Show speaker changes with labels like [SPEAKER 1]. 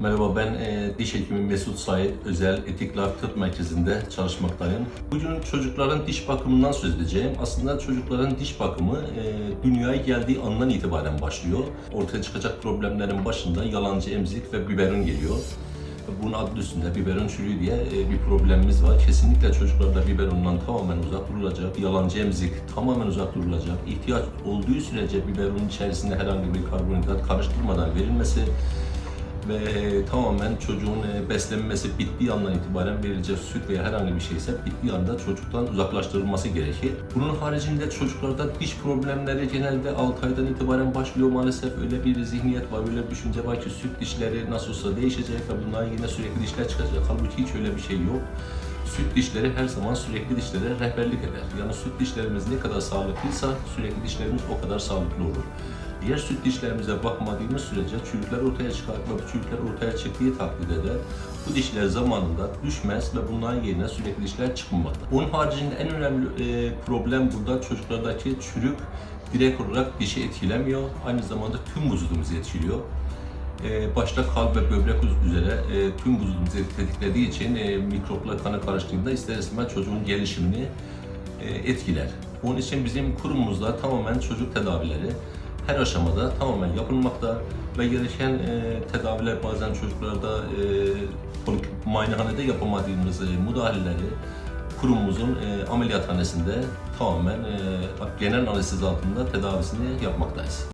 [SPEAKER 1] Merhaba ben e, diş hekimi Mesut Said Özel Etiklar Tıp Merkezi'nde çalışmaktayım. Bugün çocukların diş bakımından söz edeceğim. Aslında çocukların diş bakımı e, dünyaya geldiği andan itibaren başlıyor. Ortaya çıkacak problemlerin başında yalancı emzik ve biberon geliyor. Bunun adı üstünde biberon çürüğü diye e, bir problemimiz var. Kesinlikle çocuklarda biberondan tamamen uzak durulacak. Yalancı emzik tamamen uzak durulacak. İhtiyaç olduğu sürece biberonun içerisinde herhangi bir karbonhidrat karıştırmadan verilmesi ve tamamen çocuğun e, beslenmesi bittiği andan itibaren verilecek süt veya herhangi bir şeyse bittiği anda çocuktan uzaklaştırılması gerekir. Bunun haricinde çocuklarda diş problemleri genelde 6 aydan itibaren başlıyor maalesef öyle bir zihniyet var, öyle bir düşünce var ki süt dişleri nasıl olsa değişecek ve bundan yine sürekli dişler çıkacak. Halbuki hiç öyle bir şey yok. Süt dişleri her zaman sürekli dişlere rehberlik eder. Yani süt dişlerimiz ne kadar sağlıklıysa sürekli dişlerimiz o kadar sağlıklı olur. Diğer süt dişlerimize bakmadığımız sürece çürükler ortaya çıkar ve çürükler ortaya çıktığı takdirde de bu dişler zamanında düşmez ve bunların yerine sürekli dişler çıkmamakta. Onun haricinde en önemli e, problem burada çocuklardaki çürük direkt olarak dişi etkilemiyor. Aynı zamanda tüm vücudumuzu etkiliyor. E, başta kalp ve böbrek üzere e, tüm vücudumuzu tetiklediği için mikropla kana karıştığında ister istemez çocuğun gelişimini etkiler. Onun için bizim kurumumuzda tamamen çocuk tedavileri her aşamada tamamen yapılmakta ve gereken e, tedaviler bazen çocuklarda e, polik- muayenehanede yapamadığımız e, müdahaleleri kurumumuzun e, ameliyathanesinde tamamen e, genel anestezi altında tedavisini yapmaktayız.